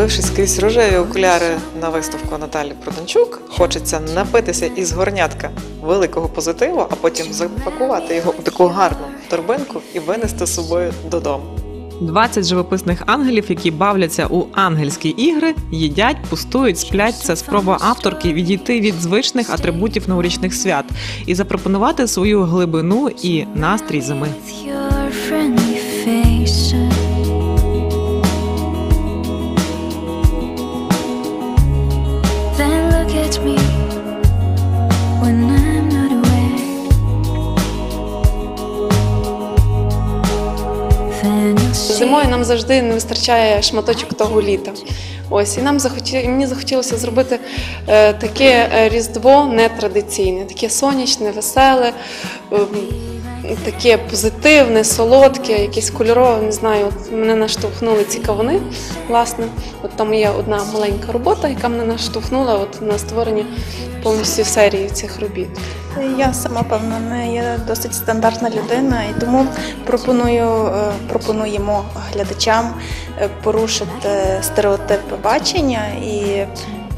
Подивившись крізь рожеві окуляри на виставку Наталі Проданчук, хочеться напитися із горнятка великого позитиву, а потім запакувати його у таку гарну торбинку і винести з собою додому. 20 живописних ангелів, які бавляться у ангельські ігри, їдять, пустують, сплять. Це спроба авторки відійти від звичних атрибутів новорічних свят і запропонувати свою глибину і настрій зими. At me when I'm not aware. Зимою нам завжди не вистачає шматочок того літа. Ось і нам захоті... мені захотілося зробити е, таке е, різдво нетрадиційне, таке сонячне, веселе, ем, таке позитивне, солодке, якесь кольорове. Не знаю, от мене наштовхнули ці кавуни. Власне, от там є одна маленька робота, яка мене наштовхнула от на створення повністю серії цих робіт. Я сама певно не є досить стандартна людина, і тому пропоную е, пропонуємо глядачам е, порушити стереотипи бачення і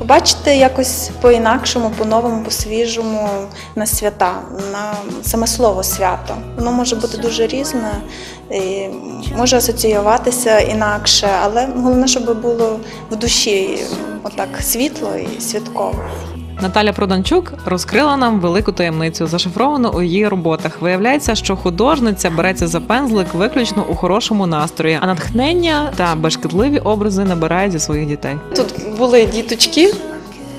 побачити якось по-інакшому, по-новому, по-свіжому на свята, на саме слово свято. Воно може бути дуже різне, і може асоціюватися інакше, але головне, щоб було в душі отак світло і святково. Наталя Проданчук розкрила нам велику таємницю, зашифровану у її роботах. Виявляється, що художниця береться за пензлик виключно у хорошому настрої, а натхнення та бешкетливі образи набирає зі своїх дітей. Тут були діточки,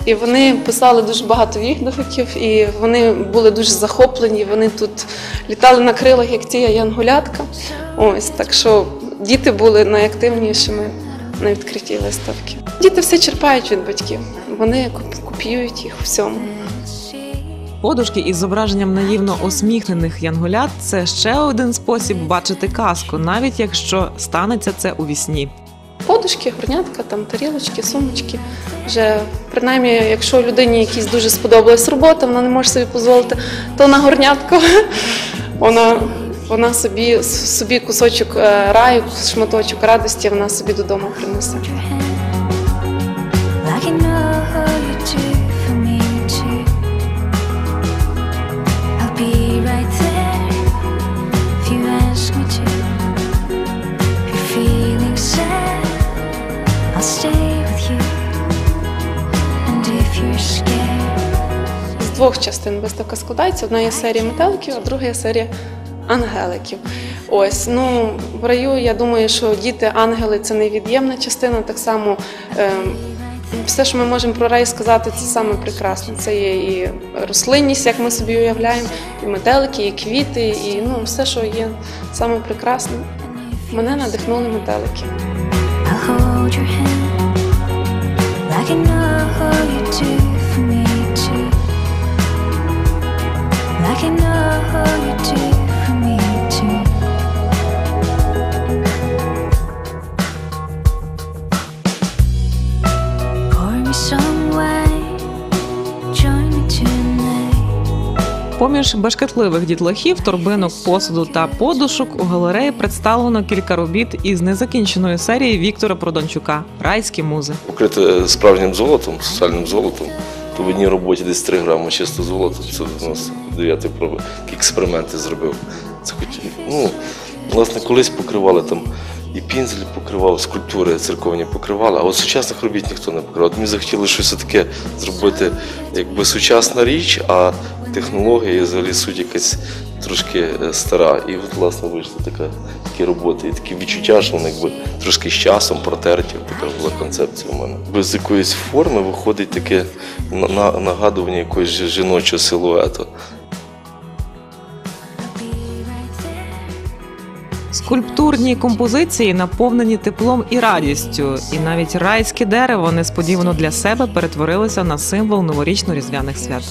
і вони писали дуже багато відгуків, і вони були дуже захоплені. Вони тут літали на крилах, як ці янголятка. Ось так що діти були найактивнішими на відкритті виставки. Діти все черпають від батьків. Вони копіюють їх у всьому. Подушки із зображенням наївно усміхнених янголят це ще один спосіб бачити казку, навіть якщо станеться це у вісні. Подушки, горнятка, там тарілочки, сумочки. Вже принаймні, якщо людині якісь дуже сподобалась робота, вона не може собі дозволити, то на горнятку вона, вона собі, собі кусочок е, раю, шматочок радості вона собі додому принесе. Двох частин виставка складається. Одна є серія метеликів, а друга є серія ангеликів. Ось, ну, в раю, я думаю, що діти-ангели це невід'ємна частина. Так само ем, все, що ми можемо про рай сказати, це саме прекрасне. Це є і рослинність, як ми собі уявляємо, і метелики, і квіти, і ну, все, що є саме прекрасне. Мене надихнули метелики. I know you do for me too. Поміж бешкетливих дітлахів, торбинок, посуду та подушок у галереї представлено кілька робіт із незакінченої серії Віктора Продончука Райські музи. покрите справжнім золотом, соціальним золотом, то в одній роботі десь 3 грами чисто золота. Це у нас дев'ятий експерименти зробив. Це хоч, ну, власне, колись покривали там і пінзелі покривали, скульптури церковні покривали, а от сучасних робіт ніхто не покривав. От Мені захотілося щось таке зробити, якби сучасна річ, а технологія і взагалі суть якась трошки е, стара. І от, власне, вийшла така, такі роботи. І такі відчуття, що вони якби трошки з часом протерті. Така була концепція у мене. Без якоїсь форми виходить таке на- на- нагадування якогось жіночого силуету. Скульптурні композиції наповнені теплом і радістю, і навіть райське дерево несподівано для себе перетворилося на символ новорічно-різдвяних свят.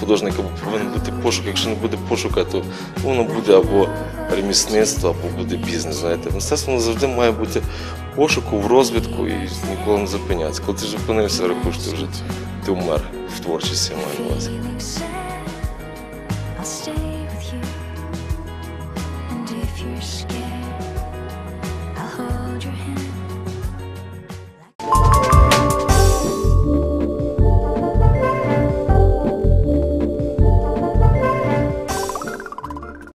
Художника повинен бути пошук. Якщо не буде пошука, то воно буде або ремісництво, або буде бізнес. Знаєте, мистецтво воно завжди має бути пошуку, в розвитку і ніколи не зупинятися. Коли ти зупинився, рахуєш, ти вже ти вмер в творчості я маю на увазі. You're scared,